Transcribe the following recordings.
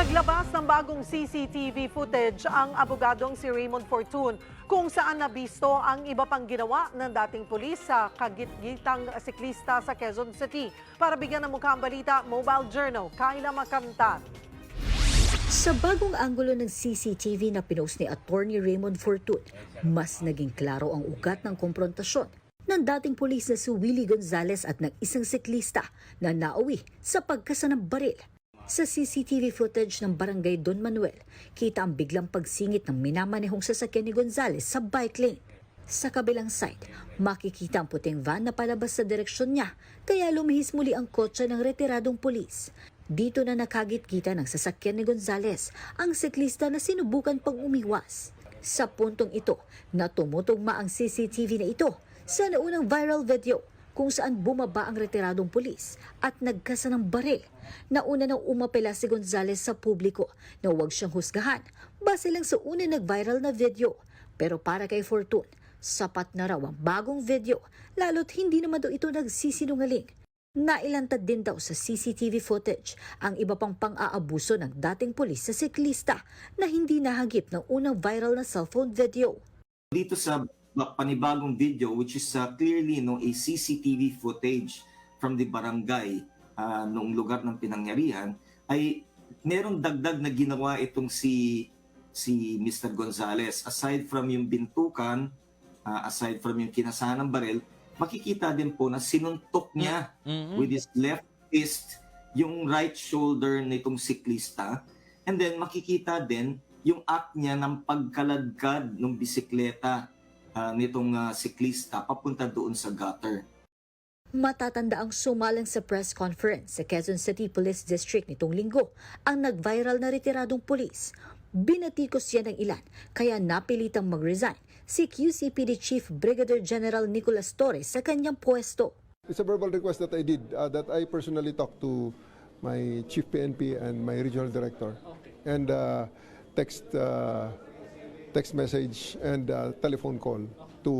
Naglabas ng bagong CCTV footage ang abogadong si Raymond Fortune kung saan nabisto ang iba pang ginawa ng dating pulis sa kagitgitang siklista sa Quezon City. Para bigyan ng mukha ang balita, Mobile Journal, Kyla Makantan. Sa bagong anggulo ng CCTV na pinost ni Attorney Raymond Fortun, mas naging klaro ang ugat ng komprontasyon ng dating pulis na si Willie Gonzales at ng isang siklista na nauwi sa pagkasa ng baril. Sa CCTV footage ng barangay Don Manuel, kita ang biglang pagsingit ng minamanehong sasakyan ni Gonzales sa bike lane. Sa kabilang side, makikita ang puting van na palabas sa direksyon niya, kaya lumihis muli ang kotse ng retiradong pulis. Dito na nakagit-kita ng sasakyan ni Gonzales, ang siklista na sinubukan pang umiwas. Sa puntong ito, na tumutugma ang CCTV na ito sa naunang viral video kung saan bumaba ang retiradong pulis at nagkasa ng baril. Nauna nang umapela si Gonzales sa publiko na huwag siyang husgahan base lang sa una nag-viral na video. Pero para kay Fortune, sapat na raw ang bagong video lalo't hindi naman daw ito nagsisinungaling. Nailantad din daw sa CCTV footage ang iba pang pang-aabuso ng dating pulis sa siklista na hindi nahagip ng unang viral na cellphone video. dito sa panibagong video which is uh, clearly no a CCTV footage from the barangay uh, noong lugar ng pinangyarihan ay merong dagdag na ginawa itong si si Mr. Gonzales. Aside from yung bintukan uh, aside from yung kinasahan ng baril makikita din po na sinuntok niya with his left fist yung right shoulder nitong siklista. And then makikita din yung act niya ng pagkaladkad ng bisikleta ah, nitong ah, siklista papunta doon sa gutter. Matatanda ang sumalang sa press conference sa Quezon City Police District nitong linggo ang nag-viral na retiradong pulis. Binatikos yan ng ilan kaya napilitang mag-resign si QCPD Chief Brigadier General Nicolas Torres sa kanyang pwesto. It's a verbal request that I did, uh, that I personally talked to my chief PNP and my regional director. And uh, text, uh, text message and uh, telephone call to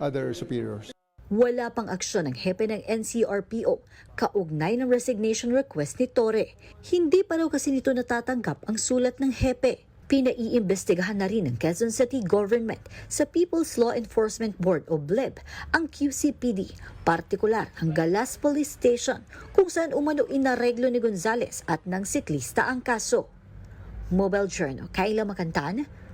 other superiors. Wala pang aksyon ng hepe ng NCRPO kaugnay ng resignation request ni Torre. Hindi pa raw kasi nito natatanggap ang sulat ng hepe. Pinaiimbestigahan na rin ng Quezon City Government sa People's Law Enforcement Board o BLEB ang QCPD, partikular ang Galas Police Station kung saan umano inareglo ni Gonzales at ng siklista ang kaso. Mobile Journal, Kayla Makantan,